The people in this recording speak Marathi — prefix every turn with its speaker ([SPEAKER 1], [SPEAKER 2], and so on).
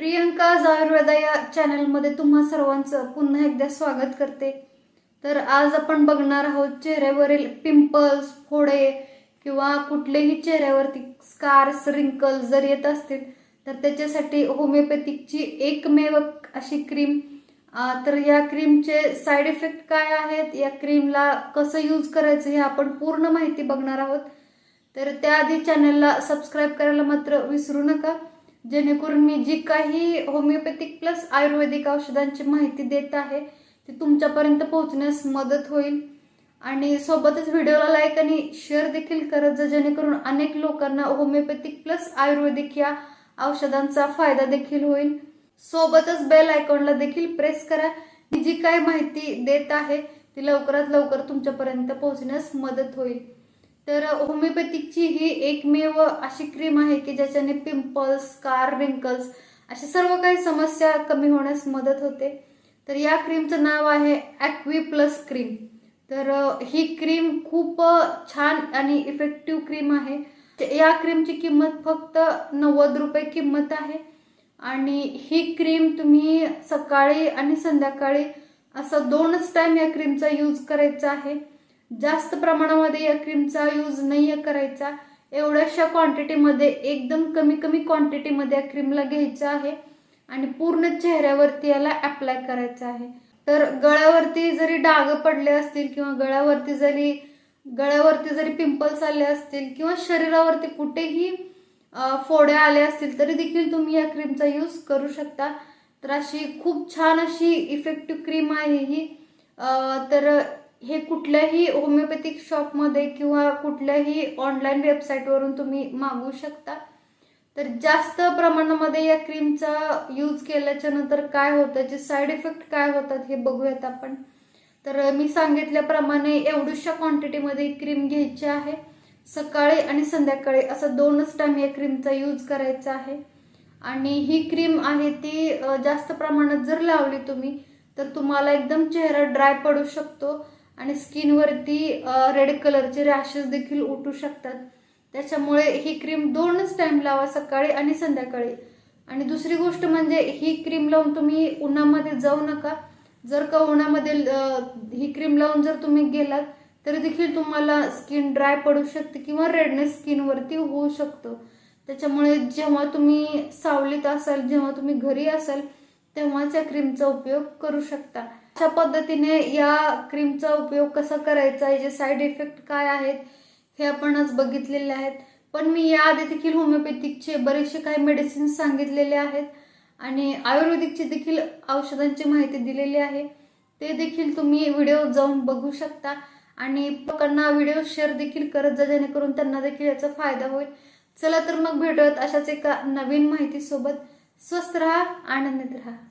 [SPEAKER 1] प्रियंका आयुर्वेदा या चॅनलमध्ये तुम्हा सर्वांचं पुन्हा एकदा स्वागत करते. तर आज आपण बघणार आहोत चेहऱ्यावरील पिंपल्स फोडे किंवा कुठलेही चेहऱ्यावरती स्कार्स रिंकल्स जर येत असतील तर त्याच्यासाठी होमिओपॅथिकची एकमेव अशी क्रीम तर या क्रीमचे साईड इफेक्ट काय आहेत? या क्रीमला कसं यूज करायचं हे आपण पूर्ण माहिती बघणार आहोत. तर त्याआधी चॅनलला सबस्क्राईब करायला मात्र विसरू नका. जेणेकरून मी जी काही होमिओपॅथिक प्लस आयुर्वेदिक औषधांची माहिती देत आहे ती तुमच्यापर्यंत पोहोचण्यास मदत होईल. आणि सोबतच व्हिडिओला लाईक आणि शेअर देखील करत जा जेणेकरून अनेक लोकांना होमिओपॅथिक प्लस आयुर्वेदिक या औषधांचा फायदा देखील होईल. सोबतच बेल आयकॉनला देखील प्रेस करा. मी जी काय माहिती देत आहे ती लवकरात लवकर तुमच्यापर्यंत पोहोचण्यास मदत होईल. तर होमिओपॅथिकची ही एकमेव अशी क्रीम आहे की ज्याच्याने पिंपल्स कार रिंकल्स अशा सर्व काही समस्या कमी होण्यास मदत होते. तर या क्रीमचं नाव आहे ॲक्वी प्लस क्रीम तर ही क्रीम खूप छान आणि इफेक्टिव्ह क्रीम आहे. या क्रीमची किंमत फक्त नव्वद रुपये किंमत आहे. आणि ही क्रीम तुम्ही सकाळी आणि संध्याकाळी असं दोनच टाईम या क्रीमचा यूज करायचा आहे. जास्त प्रमाणामध्ये या क्रीमचा यूज नाही करायचा. एवढ्याशा क्वांटिटीमध्ये एकदम कमी कमी क्वांटिटीमध्ये या क्रीमला घ्यायचं आहे. आणि पूर्ण चेहऱ्यावरती याला अप्लाय करायचं आहे. तर गळ्यावरती जरी डाग पडले असतील किंवा गळ्यावरती जरी गळ्यावरती जरी पिंपल्स आले असतील किंवा शरीरावरती कुठेही फोड्या आल्या असतील तरी देखील तुम्ही या क्रीमचा यूज करू शकता. तर अशी खूप छान अशी इफेक्टिव्ह क्रीम आहे ही. तर हे कुठल्याही होमिओपॅथिक शॉपमध्ये किंवा कुठल्याही ऑनलाईन वेबसाईटवरून तुम्ही मागवू शकता. तर जास्त प्रमाणामध्ये या क्रीमचा यूज केल्याच्यानंतर काय होतं त्याचे साईड इफेक्ट काय होतात हे बघूयात आपण. तर मी सांगितल्याप्रमाणे एवढ्याशा क्वांटिटीमध्ये क्रीम घ्यायची आहे. सकाळी आणि संध्याकाळी असं दोनच टाइम या क्रीमचा यूज करायचा आहे. आणि ही क्रीम आहे ती जास्त प्रमाणात जर लावली तुम्ही तर तुम्हाला एकदम चेहरा ड्राय पडू शकतो. आणि स्किनवरती रेड कलरचे रॅशेस देखील उठू शकतात. त्याच्यामुळे ही क्रीम दोनच टाईम लावा सकाळी आणि संध्याकाळी. आणि दुसरी गोष्ट म्हणजे ही क्रीम लावून तुम्ही उन्हामध्ये जाऊ नका. जर का उन्हामध्ये ही क्रीम लावून जर तुम्ही गेलात तरी देखील तुम्हाला स्किन ड्राय पडू शकते किंवा रेडनेस स्किनवरती होऊ शकतो. त्याच्यामुळे जेव्हा तुम्ही सावलीत असाल जेव्हा तुम्ही घरी असाल तेव्हाच या क्रीमचा उपयोग करू शकता. अशा पद्धतीने या क्रीमचा उपयोग कसा करायचा? याचे साईड इफेक्ट काय आहेत हे आपण आज बघितलेले आहेत. पण मी याआधी देखील होमिओपॅथिकचे बरेचसे काही मेडिसिन्स सांगितलेले आहेत. आणि आयुर्वेदिकची देखील औषधांची माहिती दिलेली आहे. ते देखील तुम्ही व्हिडिओ जाऊन बघू शकता. आणि लोकांना व्हिडिओ शेअर देखील करत जा जेणेकरून त्यांना देखील याचा फायदा होईल. चला तर मग भेटूयात अशाच एका नवीन माहितीसोबत. स्वस्त राहा आनंदित राहा.